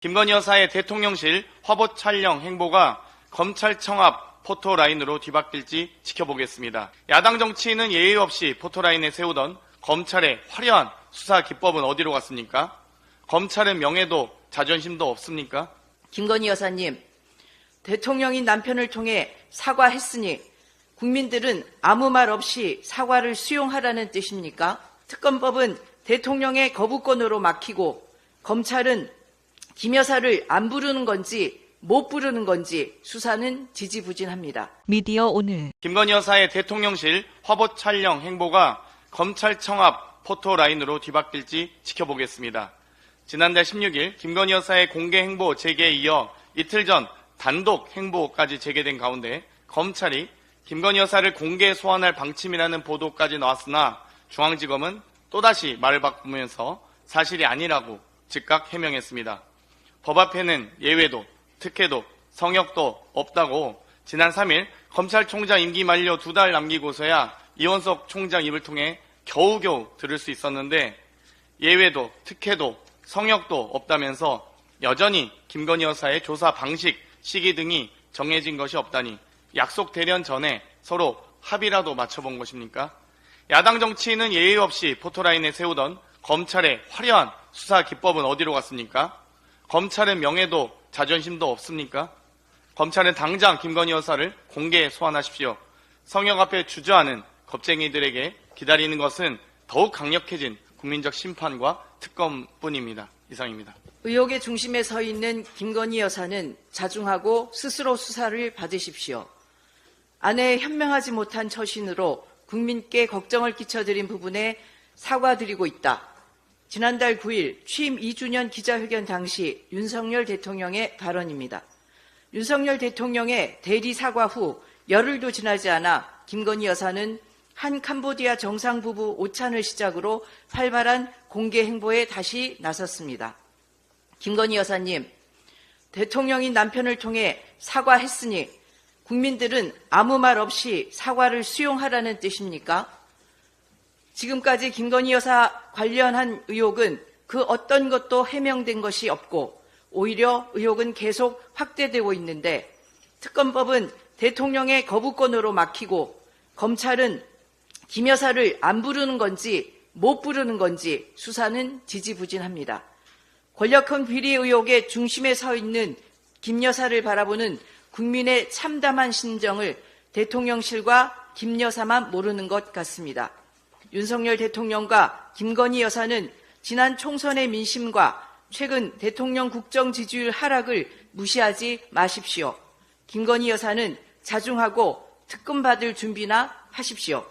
김건희 여사의 대통령실 화보 촬영 행보가 검찰청 앞 포토라인으로 뒤바뀔지 지켜보겠습니다. 야당 정치인은 예의 없이 포토라인에 세우던 검찰의 화려한 수사 기법은 어디로 갔습니까? 검찰은 명예도 자존심도 없습니까? 김건희 여사님, 대통령이 남편을 통해 사과했으니 국민들은 아무 말 없이 사과를 수용하라는 뜻입니까? 특검법은 대통령의 거부권으로 막히고 검찰은 김 여사를 안 부르는 건지 못 부르는 건지 수사는 지지부진합니다. 미디어 오늘 김건희 여사의 대통령실 화보 촬영 행보가 검찰청 앞 포토라인으로 뒤바뀔지 지켜보겠습니다. 지난달 16일 김건희 여사의 공개 행보 재개에 이어 이틀 전 단독 행보까지 재개된 가운데 검찰이 김건희 여사를 공개 소환할 방침이라는 보도까지 나왔으나 중앙지검은 또다시 말을 바꾸면서 사실이 아니라고 즉각 해명했습니다. 법 앞에는 예외도, 특혜도, 성역도 없다고 지난 3일 검찰총장 임기 만료 두 달 남기고서야 이원석 총장 입을 통해 겨우겨우 들을 수 있었는데 예외도, 특혜도, 성역도 없다면서 여전히 김건희 여사의 조사 방식, 시기 등이 정해진 것이 없다니 약속 대련 전에 서로 합의라도 맞춰본 것입니까? 야당 정치인은 예의 없이 포토라인에 세우던 검찰의 화려한 수사 기법은 어디로 갔습니까? 검찰은 명예도 자존심도 없습니까? 검찰은 당장 김건희 여사를 공개 소환하십시오. 성역 앞에 주저하는 겁쟁이들에게 기다리는 것은 더욱 강력해진 국민적 심판과 특검뿐입니다. 이상입니다. 의혹의 중심에 서 있는 김건희 여사는 자중하고 스스로 수사를 받으십시오. 아내의 현명하지 못한 처신으로 국민께 걱정을 끼쳐드린 부분에 사과드리고 있다. 지난달 9일 취임 2주년 기자회견 당시 윤석열 대통령의 발언입니다. 윤석열 대통령의 대리 사과 후 열흘도 지나지 않아 김건희 여사는 한 캄보디아 정상 부부 오찬을 시작으로 활발한 공개 행보에 다시 나섰습니다. 김건희 여사님, 대통령이 남편을 통해 사과했으니 국민들은 아무 말 없이 사과를 수용하라는 뜻입니까? 지금까지 김건희 여사 관련한 의혹은 그 어떤 것도 해명된 것이 없고 오히려 의혹은 계속 확대되고 있는데 특검법은 대통령의 거부권으로 막히고 검찰은 김 여사를 안 부르는 건지 못 부르는 건지 수사는 지지부진합니다. 권력형 비리 의혹의 중심에 서 있는 김 여사를 바라보는 국민의 참담한 심정을 대통령실과 김 여사만 모르는 것 같습니다. 윤석열 대통령과 김건희 여사는 지난 총선의 민심과 최근 대통령 국정 지지율 하락을 무시하지 마십시오. 김건희 여사는 자중하고 특검 받을 준비나 하십시오.